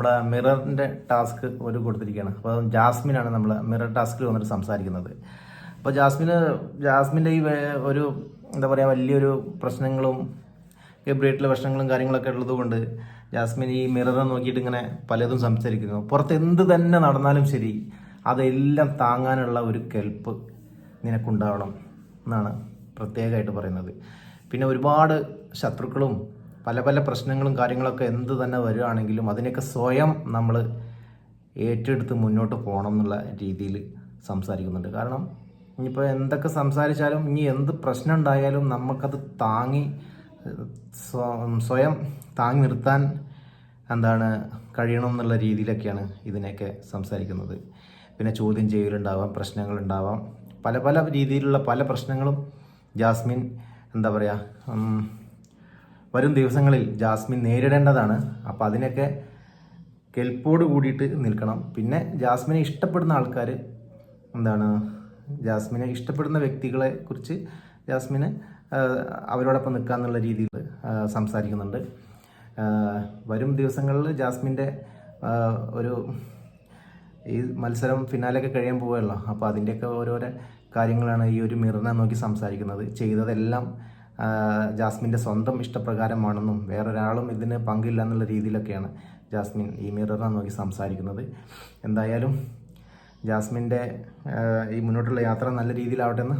നമ്മുടെ മിററിന്റെ ടാസ്ക് ഒരു കൊടുത്തിരിക്കുകയാണ്. അപ്പോൾ ജാസ്മിനാണ് നമ്മൾ മിറർ ടാസ്കിൽ വന്നിട്ട് സംസാരിക്കുന്നത്. അപ്പോൾ ജാസ്മിന് ജാസ്മിന്റെ ഈ ഒരു എന്താ പറയുക വലിയൊരു പ്രശ്നങ്ങളും ഗബ്രിയേറ്റിലെ പ്രശ്നങ്ങളും കാര്യങ്ങളൊക്കെ ഉള്ളതുകൊണ്ട് ജാസ്മിൻ ഈ മിററെ നോക്കിയിട്ട് ഇങ്ങനെ പലതും സംസാരിക്കുന്നു. പുറത്ത് എന്ത് തന്നെ നടന്നാലും ശരി അതെല്ലാം താങ്ങാനുള്ള ഒരു കെൽപ്പ് നിനക്കുണ്ടാവണം എന്നാണ് പ്രത്യേകമായിട്ട് പറയുന്നത്. പിന്നെ ഒരുപാട് ശത്രുക്കളും പല പല പ്രശ്നങ്ങളും കാര്യങ്ങളൊക്കെ എന്ത് തന്നെ വരികയാണെങ്കിലും അതിനൊക്കെ സ്വയം നമ്മൾ ഏറ്റെടുത്ത് മുന്നോട്ട് പോകണം എന്നുള്ള രീതിയിൽ സംസാരിക്കുന്നുണ്ട്. കാരണം ഇനിയിപ്പോൾ എന്തൊക്കെ സംസാരിച്ചാലും ഇനി എന്ത് പ്രശ്നം ഉണ്ടായാലും നമുക്കത് താങ്ങി സ്വയം താങ്ങി നിർത്താൻ എന്താണ് കഴിയണം എന്നുള്ള രീതിയിലൊക്കെയാണ് ഇതിനെയൊക്കെ സംസാരിക്കുന്നത്. പിന്നെ ചോദ്യം ചെയ്യലുണ്ടാവാം പ്രശ്നങ്ങളുണ്ടാവാം. പല പല രീതിയിലുള്ള പല പ്രശ്നങ്ങളും ജാസ്മിൻ എന്താ പറയുക വരും ദിവസങ്ങളിൽ ജാസ്മിൻ നേരിടേണ്ടതാണ്. അപ്പോൾ അതിനൊക്കെ കെൽപ്പോട് കൂടിയിട്ട് നിൽക്കണം. പിന്നെ ജാസ്മിനെ ഇഷ്ടപ്പെടുന്ന ആൾക്കാർ എന്താണ്? ജാസ്മിനെ ഇഷ്ടപ്പെടുന്ന വ്യക്തികളെ കുറിച്ച് ജാസ്മിന് അവരോടൊപ്പം നിൽക്കുക എന്നുള്ള രീതിയിൽ സംസാരിക്കുന്നുണ്ട്. വരും ദിവസങ്ങളിൽ ജാസ്മിന്റെ ഒരു ഈ മത്സരം ഫിനാലൊക്കെ കഴിയാൻ പോവുകയല്ലോ അപ്പോൾ അതിന്റെയൊക്കെ ഓരോരോ കാര്യങ്ങളാണ് ഈ ഒരു മിറിനെ നോക്കി സംസാരിക്കുന്നത്. ചെയ്തതെല്ലാം ജാസ്മിന്റെ സ്വന്തം ഇഷ്ടപ്രകാരമാണെന്നും വേറൊരാളും ഇതിന് പങ്കില്ല എന്നുള്ള രീതിയിലൊക്കെയാണ് ജാസ്മിൻ ഈ മിററിനെ നോക്കി സംസാരിക്കുന്നത്. എന്തായാലും ജാസ്മിന്റെ ഈ മുന്നോട്ടുള്ള യാത്ര നല്ല രീതിയിലാവട്ടെ എന്ന്